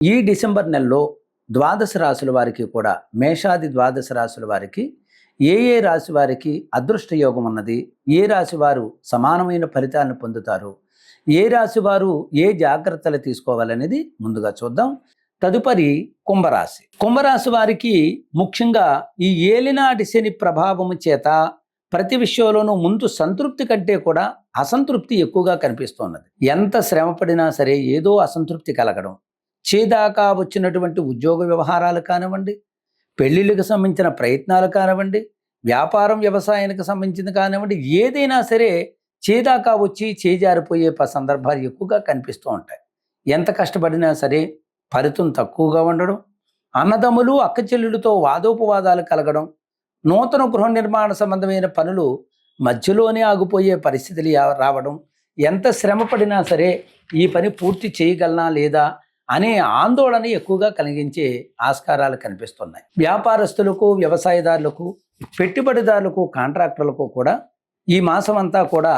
ఈ డిసెంబర్ నెలలో ద్వాదశ రాశుల వారికి కూడా మేషాది ద్వాదశ రాశుల వారికి ఏ ఏ రాశి వారికి అదృష్ట యోగం ఉన్నది ఏ రాశి వారు సమానమైన ఫలితాలను పొందుతారు ఏ రాశి వారు ఏ జాగ్రత్తలు తీసుకోవాలనేది ముందుగా చూద్దాం. తదుపరి కుంభరాశి. కుంభరాశి వారికి ముఖ్యంగా ఈ ఏలినాటి శని ప్రభావము చేత ప్రతి విషయంలోనూ ముందు సంతృప్తి కంటే కూడా అసంతృప్తి ఎక్కువగా కనిపిస్తున్నది ఎంత శ్రమ పడినా సరే ఏదో అసంతృప్తి కలగడం చేదాకా వచ్చినటువంటి ఉద్యోగ వ్యవహారాలు కానివ్వండి పెళ్ళిళ్ళకి సంబంధించిన ప్రయత్నాలు కానివ్వండి వ్యాపారం వ్యవసాయానికి సంబంధించింది కానివ్వండి ఏదైనా సరే చేదాకా వచ్చి చేజారిపోయే ప- సందర్భాలు ఎక్కువగా కనిపిస్తూ ఉంటాయి. ఎంత కష్టపడినా సరే ఫలితం తక్కువగా ఉండడం అన్నదమ్ములు అక్క వాదోపవాదాలు కలగడం నూతన గృహ నిర్మాణ సంబంధమైన పనులు మధ్యలోనే ఆగిపోయే పరిస్థితులు రావడం ఎంత శ్రమ పడినా సరే ఈ పని పూర్తి చేయగలనా లేదా అనే ఆందోళన ఎక్కువగా కలిగించే ఆస్కారాలు కనిపిస్తున్నాయి. వ్యాపారస్తులకు వ్యవసాయదారులకు పెట్టుబడిదారులకు కాంట్రాక్టర్లకు కూడా ఈ మాసం అంతా కూడా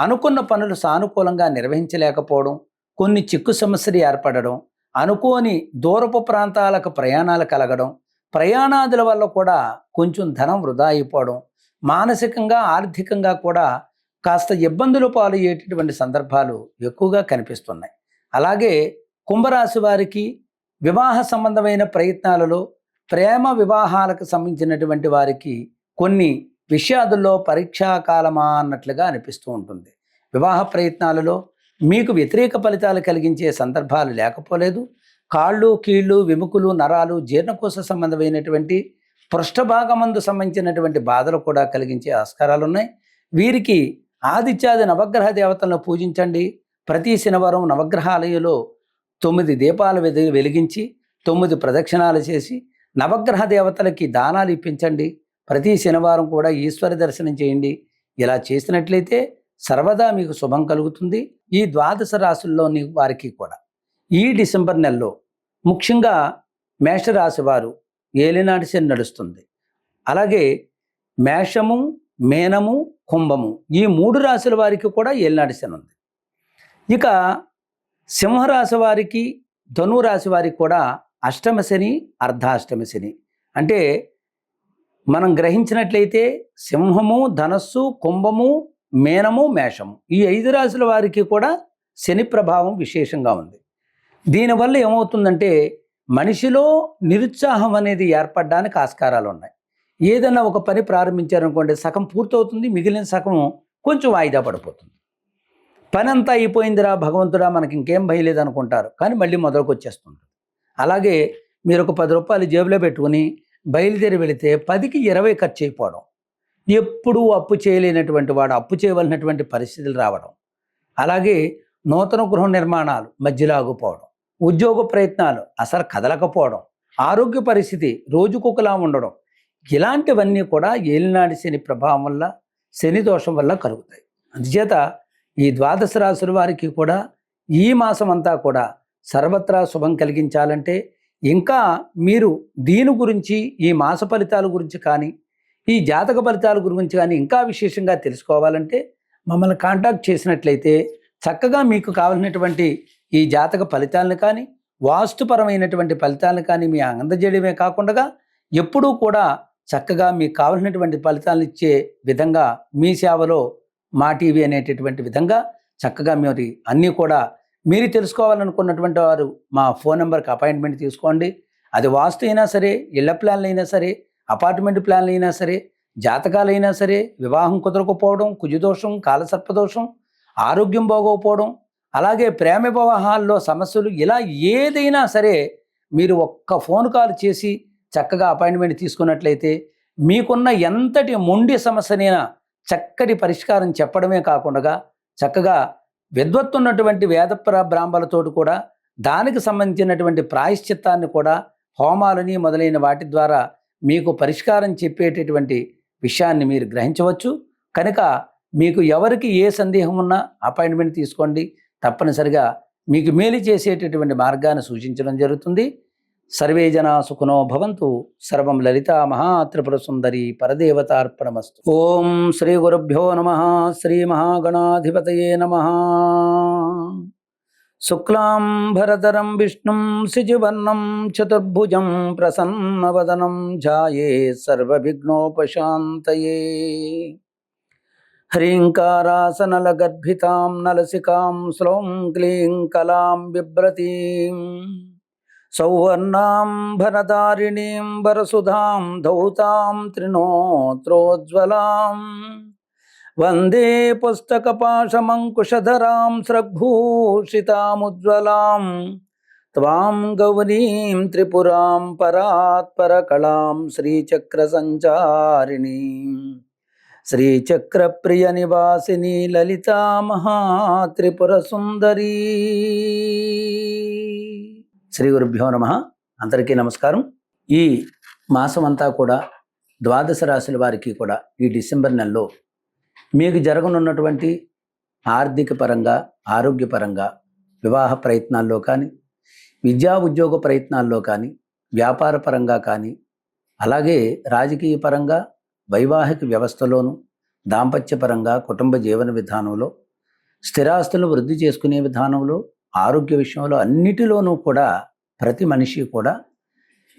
అనుకున్న పనులు సానుకూలంగా నిర్వహించలేకపోవడం కొన్ని చిక్కు సమస్యలు ఏర్పడడం అనుకోని దూరపు ప్రాంతాలకు ప్రయాణాలు కలగడం ప్రయాణాదుల వల్ల కూడా కొంచెం ధనం వృధా అయిపోవడం మానసికంగా ఆర్థికంగా కూడా కాస్త ఇబ్బందులు పాలయ్యేటటువంటి సందర్భాలు ఎక్కువగా కనిపిస్తున్నాయి. అలాగే కుంభరాశి వారికి వివాహ సంబంధమైన ప్రయత్నాలలో ప్రేమ వివాహాలకు సంబంధించినటువంటి వారికి కొన్ని విషయాదుల్లో పరీక్షా కాలమా అన్నట్లుగా అనిపిస్తూ ఉంటుంది. వివాహ ప్రయత్నాలలో మీకు వ్యతిరేక ఫలితాలు కలిగించే సందర్భాలు లేకపోలేదు. కాళ్ళు కీళ్ళు వెముకలు నరాలు జీర్ణకోశ సంబంధమైనటువంటి పృష్ఠభాగమందు సంబంధించినటువంటి బాధలు కూడా కలిగించే ఆస్కారాలు ఉన్నాయి. వీరికి ఆదిత్యాది నవగ్రహ దేవతలను పూజించండి. ప్రతి శనివారం నవగ్రహాలయంలో తొమ్మిది దీపాలు వెది- వెలిగించి తొమ్మిది ప్రదక్షిణాలు చేసి నవగ్రహ దేవతలకి దానాలు ఇప్పించండి. ప్రతి శనివారం కూడా ఈశ్వర దర్శనం చేయండి. ఇలా చేసినట్లయితే సర్వదా మీకు శుభం కలుగుతుంది. ఈ ద్వాదశ రాశుల్లోని వారికి కూడా. ఈ డిసెంబర్ నెలలో ముఖ్యంగా మేషరాశి వారు ఏలినాటి శని నడుస్తుంది. అలాగే మేషము మేనము కుంభము ఈ మూడు రాశుల వారికి కూడా ఏలినాటి శని ఉంది. ఇక సింహరాశి వారికి ధనురాశి వారికి కూడా అష్టమ శని అర్ధాష్టమ శని. అంటే మనం గ్రహించినట్లయితే సింహము ధనస్సు కుంభము మేనము మేషము. ఈ ఐదు రాశుల వారికి కూడా శని ప్రభావం విశేషంగా ఉంది. దీనివల్ల ఏమవుతుందంటే మనిషిలో నిరుత్సాహం అనేది ఏర్పడడానికి ఆస్కారాలు ఉన్నాయి. ఏదైనా ఒక పని ప్రారంభించారనుకోండి సగం పూర్తవుతుంది మిగిలిన సగం కొంచెం వాయిదా పడిపోతుంది. పని అంతా అయిపోయిందిరా భగవంతుడా మనకి ఇంకేం భయలేదు అనుకుంటారు కానీ మళ్ళీ మొదలకు వచ్చేస్తుంది అలాగే మీరు ఒక పది రూపాయలు జేబులో పెట్టుకుని బయలుదేరి వెళితే పదికి ఇరవై ఖర్చు అయిపోవడం. ఎప్పుడూ అప్పు చేయలేనటువంటి వాడు అప్పు చేయవలసినటువంటి పరిస్థితులు రావడం. అలాగే నూతన గృహ నిర్మాణాలు మధ్యలో ఆగిపోవడం. ఉద్యోగ ప్రయత్నాలు అసలు కదలకపోవడం. ఆరోగ్య పరిస్థితి రోజుకొకలా ఉండడం. ఇలాంటివన్నీ కూడా ఏలినాటి శని ప్రభావం వల్ల శని దోషం వల్ల కలుగుతాయి. అందుచేత ఈ ద్వాదశ రాశుల వారికి కూడా ఈ మాసం అంతా కూడా సర్వత్రా శుభం కలిగించాలంటే ఇంకా మీరు దీని గురించి ఈ మాస ఫలితాల గురించి కానీ ఈ జాతక ఫలితాల గురించి కానీ ఇంకా విశేషంగా తెలుసుకోవాలంటే మమ్మల్ని కాంటాక్ట్ చేసినట్లయితే చక్కగా మీకు కావలసినటువంటి ఈ జాతక ఫలితాలను కానీ వాస్తుపరమైనటువంటి ఫలితాలను కానీ మీ అందజేయడమే కాకుండా ఎప్పుడూ కూడా చక్కగా మీకు కావలసినటువంటి ఫలితాలను ఇచ్చే విధంగా మీ సేవలో మా టీవీ అనేటటువంటి విధంగా చక్కగా మీరు అన్నీ కూడా మీరు తెలుసుకోవాలనుకున్నటువంటి వారు మా ఫోన్ నెంబర్కి అపాయింట్మెంట్ తీసుకోండి. అది వాస్తు అయినా సరే ఇళ్ళ ప్లాన్లు అయినా సరే అపార్ట్మెంట్ ప్లాన్లు అయినా సరే జాతకాలైనా సరే వివాహం కుదరకపోవడం కుజదోషం కాలసర్పదోషం ఆరోగ్యం బాగోకపోవడం అలాగే ప్రేమ వివాహాల్లో సమస్యలు ఇలా ఏదైనా సరే మీరు ఒక్క ఫోన్ కాల్ చేసి చక్కగా అపాయింట్మెంట్ తీసుకున్నట్లయితే మీకున్న ఎంతటి మొండి సమస్యనైనా చక్కటి పరిష్కారం చెప్పడమే కాకుండా చక్కగా విద్వత్తున్నటువంటి ఉన్నటువంటి ప్ర- బ్రాహ్మలతోటి కూడా దానికి సంబంధించినటువంటి ప్రాయశ్చిత్తాన్ని కూడా హోమాలని మొదలైన వాటి ద్వారా మీకు పరిష్కారం చెప్పేటటువంటి విషయాన్ని మీరు గ్రహించవచ్చు. కనుక మీకు ఎవరికి ఏ సందేహం ఉన్నా అపాయింట్మెంట్ తీసుకోండి. తప్పనిసరిగా మీకు మేలు చేసేటటువంటి మార్గాన్ని సూచించడం జరుగుతుంది. సర్వే జనా సుఖనో భవంతు. సర్వం లలిత మహాత్రిపుర సుందరి పరదేవతార్పణమస్తు. ఓం శ్రీ గురుభ్యో నమ. శ్రీ మహాగణాధిపతయే నమ. శుక్లాంబరధరం విష్ణుం శిశువర్ణం చతుర్భుజం ప్రసన్నవదనం ఝాయే సర్వవిఘ్నోపశాంతయే. హ్రీంకారాసనలగర్భితాం నలసికాం శ్లౌం క్లీం కలాం బిభ్రతీం సౌవర్ణాంబరదారిణీం వరసుధాం ధౌతాం త్రినోత్రోజ్వలాం వందే పుస్తకపాశమంకుశధరాం స్రగ్భూషితాముజ్వలాం త్వాం గౌరీం త్రిపురాం పరాత్పరకళాం శ్రీచక్రసంచారిణీం श्रीचक्रप्रियनिवासिनी ललिता महात्रिपुरसुन्दरी శ్రీ గురుభ్యో నమ. అందరికీ నమస్కారం. ఈ మాసం అంతా కూడా ద్వాదశ రాశుల వారికి కూడా ఈ డిసెంబర్ నెలలో మీకు జరగనున్నటువంటి ఆర్థిక పరంగా ఆరోగ్యపరంగా వివాహ ప్రయత్నాల్లో కానీ విద్యా ఉద్యోగ ప్రయత్నాల్లో కానీ వ్యాపార పరంగా కానీ అలాగే రాజకీయ పరంగా వైవాహిక వ్యవస్థలోను దాంపత్యపరంగా కుటుంబ జీవన విధానంలో స్థిరాస్తులను వృద్ధి చేసుకునే విధానంలో ఆరోగ్య విషయంలో అన్నిటిలోనూ కూడా ప్రతి మనిషి కూడా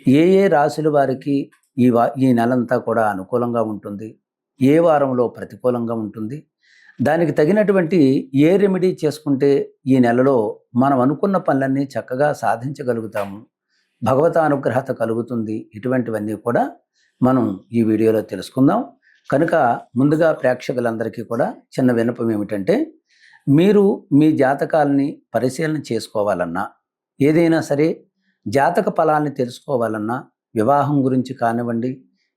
ఏ ఏ రాశుల వారికి ఈ వా ఈ నెలంతా కూడా అనుకూలంగా ఉంటుంది ఏ వారంలో ప్రతికూలంగా ఉంటుంది దానికి తగినటువంటి ఏ రెమెడీ చేసుకుంటే ఈ నెలలో మనం అనుకున్న పనులన్నీ చక్కగా సాధించగలుగుతాము భగవత అనుగ్రహత కలుగుతుంది ఇటువంటివన్నీ కూడా మనం ఈ వీడియోలో తెలుసుకుందాం. కనుక ముందుగా ప్రేక్షకులందరికీ కూడా చిన్న వినపం ఏమిటంటే మీరు మీ జాతకాలని పరిశీలన చేసుకోవాలన్నా ఏదైనా సరే జాతక ఫలాన్ని తెలుసుకోవాలన్నా వివాహం గురించి కానివ్వండి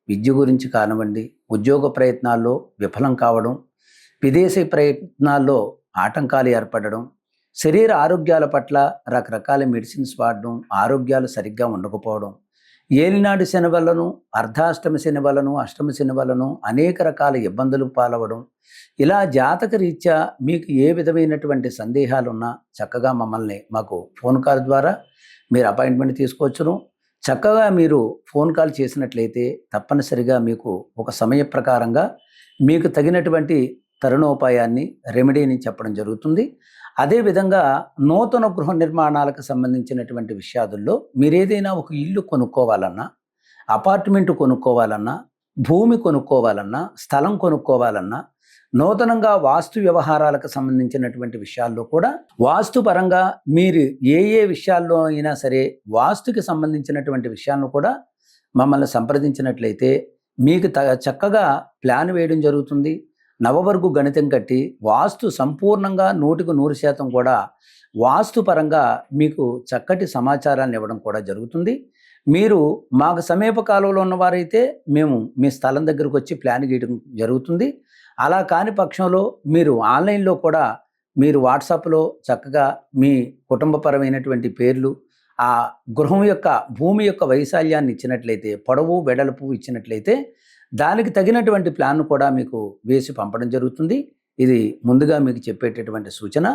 విద్య గురించి కానివ్వండి ఉద్యోగ ప్రయత్నాల్లో విఫలం కావడం విదేశీ ప్రయత్నాల్లో ఆటంకాలు ఏర్పడడం శరీర ఆరోగ్యాల పట్ల రకరకాల మెడిసిన్స్ వాడడం ఆరోగ్యాలు సరిగ్గా ఉండకపోవడం ఏలినాడు శని వలను అర్ధాష్టమి శని వలను అష్టమి శని వలను అనేక రకాల ఇబ్బందులు పాలవడం. ఇలా జాతక రీత్యా మీకు ఏ విధమైనటువంటి సందేహాలున్నా చక్కగా మమ్మల్ని మాకు ఫోన్ కాల్ ద్వారా మీరు అపాయింట్మెంట్ తీసుకోవచ్చును. చక్కగా మీరు ఫోన్ కాల్ చేసినట్లయితే తప్పనిసరిగా మీకు ఒక సమయ ప్రకారంగా మీకు తగినటువంటి తరుణోపాయాన్ని రెమెడీని చెప్పడం జరుగుతుంది. అదేవిధంగా నూతన గృహ నిర్మాణాలకు సంబంధించినటువంటి విషయాదుల్లో మీరు ఏదైనా ఒక ఇల్లు కొనుక్కోవాలన్నా అపార్ట్మెంట్ కొనుక్కోవాలన్నా భూమి కొనుక్కోవాలన్నా స్థలం కొనుక్కోవాలన్నా నూతనంగా వాస్తు వ్యవహారాలకు సంబంధించినటువంటి విషయాల్లో కూడా వాస్తుపరంగా మీరు ఏ ఏ విషయాల్లో అయినా సరే వాస్తుకి సంబంధించినటువంటి విషయాలను కూడా మమ్మల్ని సంప్రదించినట్లయితే మీకు త చక్కగా ప్లాన్ వేయడం జరుగుతుంది. నవవర్గు గణితం కట్టి వాస్తు సంపూర్ణంగా నూటికి నూరు శాతం కూడా వాస్తు పరంగా మీకు చక్కటి సమాచారాన్ని ఇవ్వడం కూడా జరుగుతుంది. మీరు మాకు సమీప కాలంలో ఉన్నవారైతే మేము మీ స్థలం దగ్గరకు వచ్చి ప్లాన్ గీయడం జరుగుతుంది. అలా కాని పక్షంలో మీరు ఆన్లైన్లో కూడా మీరు వాట్సాప్లో చక్కగా మీ కుటుంబపరమైనటువంటి పేర్లు ఆ గృహం యొక్క భూమి యొక్క వైశాల్యాన్ని ఇచ్చినట్లయితే పొడవు వెడల్పు ఇచ్చినట్లయితే దానికి తగినటువంటి ప్లాన్ కూడా మీకు వేసి పంపడం జరుగుతుంది. ఇది ముందుగా మీకు చెప్పేటటువంటి సూచన.